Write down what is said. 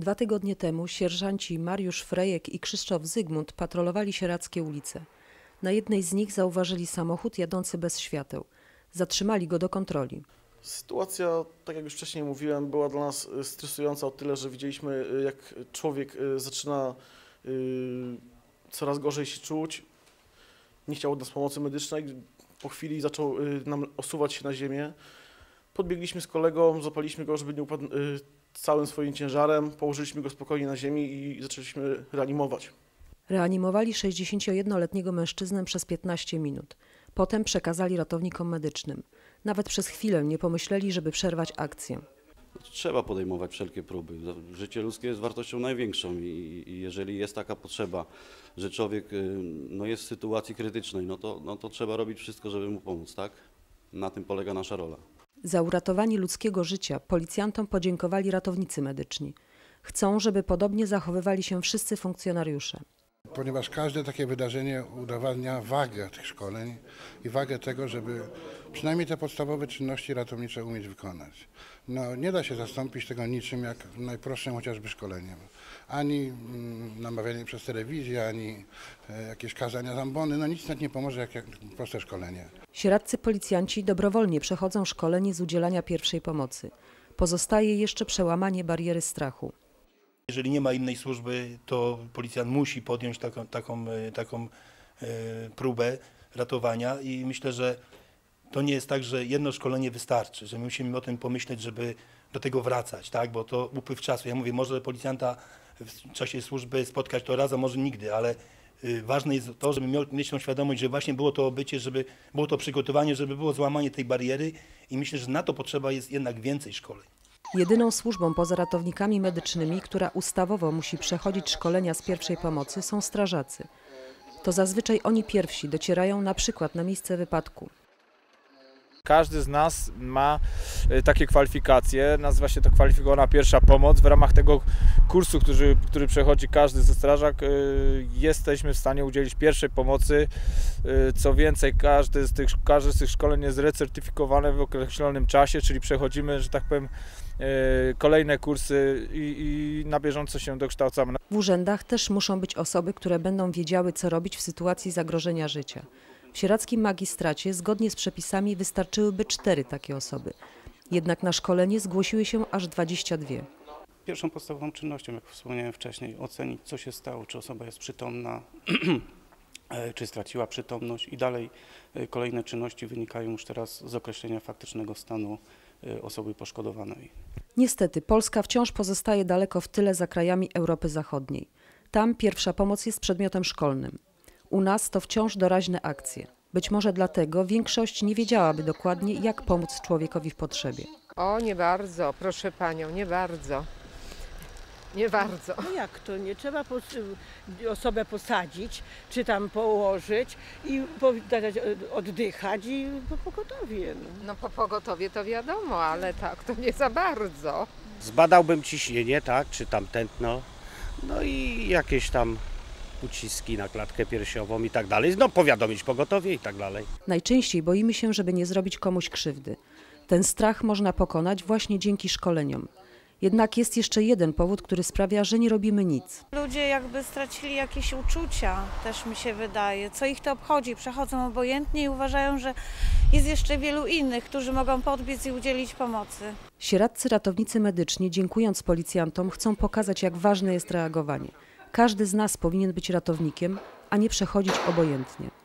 Dwa tygodnie temu sierżanci Mariusz Frejek i Krzysztof Zygmunt patrolowali sieradzkie ulice. Na jednej z nich zauważyli samochód jadący bez świateł. Zatrzymali go do kontroli. Sytuacja, tak jak już wcześniej mówiłem, była dla nas y, stresująca o tyle, że widzieliśmy, y, jak człowiek y, zaczyna coraz gorzej się czuć. Nie chciał od nas pomocy medycznej. Po chwili zaczął nam osuwać się na ziemię. Podbiegliśmy z kolegą, zapaliśmy go, żeby nie upadł y, całym swoim ciężarem. Położyliśmy go spokojnie na ziemi i zaczęliśmy reanimować. Reanimowali 61-letniego mężczyznę przez 15 minut. Potem przekazali ratownikom medycznym. Nawet przez chwilę nie pomyśleli, żeby przerwać akcję. Trzeba podejmować wszelkie próby. Życie ludzkie jest wartością największą i, i jeżeli jest taka potrzeba, że człowiek y, no, jest w sytuacji krytycznej, no to, no to trzeba robić wszystko, żeby mu pomóc, tak? Na tym polega nasza rola. Za uratowanie ludzkiego życia policjantom podziękowali ratownicy medyczni. Chcą, żeby podobnie zachowywali się wszyscy funkcjonariusze. Ponieważ każde takie wydarzenie udowadnia wagę tych szkoleń i wagę tego, żeby przynajmniej te podstawowe czynności ratownicze umieć wykonać. No, nie da się zastąpić tego niczym jak najprostszym chociażby szkoleniem. Ani mm, namawianie przez telewizję, ani e, jakieś kazania zambony, no nic nawet nie pomoże jak, jak proste szkolenie. Sieradzcy policjanci dobrowolnie przechodzą szkolenie z udzielania pierwszej pomocy. Pozostaje jeszcze przełamanie bariery strachu. Jeżeli nie ma innej służby, to policjant musi podjąć taką, taką, e, taką e, próbę ratowania i myślę, że to nie jest tak, że jedno szkolenie wystarczy, że my musimy o tym pomyśleć, żeby do tego wracać, tak? bo to upływ czasu. Ja mówię, może policjanta w czasie służby spotkać to raz, a może nigdy, ale y, ważne jest to, żeby mieć tą świadomość, że właśnie było to obycie, żeby było to przygotowanie, żeby było złamanie tej bariery i myślę, że na to potrzeba jest jednak więcej szkoleń. Jedyną służbą poza ratownikami medycznymi, która ustawowo musi przechodzić szkolenia z pierwszej pomocy, są strażacy. To zazwyczaj oni pierwsi docierają na przykład na miejsce wypadku. Każdy z nas ma e, takie kwalifikacje, nazywa się to kwalifikowana pierwsza pomoc. W ramach tego kursu, który, który przechodzi każdy ze strażak, e, jesteśmy w stanie udzielić pierwszej pomocy. E, Co więcej, każdy z tych, każdy z tych szkoleń jest recertyfikowane w określonym czasie, czyli przechodzimy, że tak powiem, kolejne kursy i, i na bieżąco się dokształcamy. W urzędach też muszą być osoby, które będą wiedziały, co robić w sytuacji zagrożenia życia. W sieradzkim magistracie zgodnie z przepisami wystarczyłyby cztery takie osoby. Jednak na szkolenie zgłosiły się aż 22. Pierwszą podstawową czynnością, jak wspomniałem wcześniej, ocenić co się stało, czy osoba jest przytomna, e, czy straciła przytomność i dalej e, kolejne czynności wynikają już teraz z określenia faktycznego stanu e, osoby poszkodowanej. Niestety, Polska wciąż pozostaje daleko w tyle za krajami Europy Zachodniej. Tam pierwsza pomoc jest przedmiotem szkolnym. U nas to wciąż doraźne akcje. Być może dlatego większość nie wiedziałaby dokładnie, jak pomóc człowiekowi w potrzebie. O, nie bardzo, proszę panią, nie bardzo. Nie bardzo. No jak to? Nie trzeba pos- osobę posadzić, czy tam położyć i po- dać oddychać i po pogotowie. No. No po pogotowie to wiadomo, ale tak to nie za bardzo. Zbadałbym ciśnienie, tak, czy tam tętno, no i jakieś tam uciski na klatkę piersiową i tak dalej. No powiadomić pogotowie i tak dalej. Najczęściej boimy się, żeby nie zrobić komuś krzywdy. Ten strach można pokonać właśnie dzięki szkoleniom. Jednak jest jeszcze jeden powód, który sprawia, że nie robimy nic. Ludzie jakby stracili jakieś uczucia, też mi się wydaje. Co ich to obchodzi? Przechodzą obojętnie i uważają, że jest jeszcze wielu innych, którzy mogą podbiec i udzielić pomocy. Sieradzcy ratownicy medyczni, dziękując policjantom, chcą pokazać, jak ważne jest reagowanie. Każdy z nas powinien być ratownikiem, a nie przechodzić obojętnie.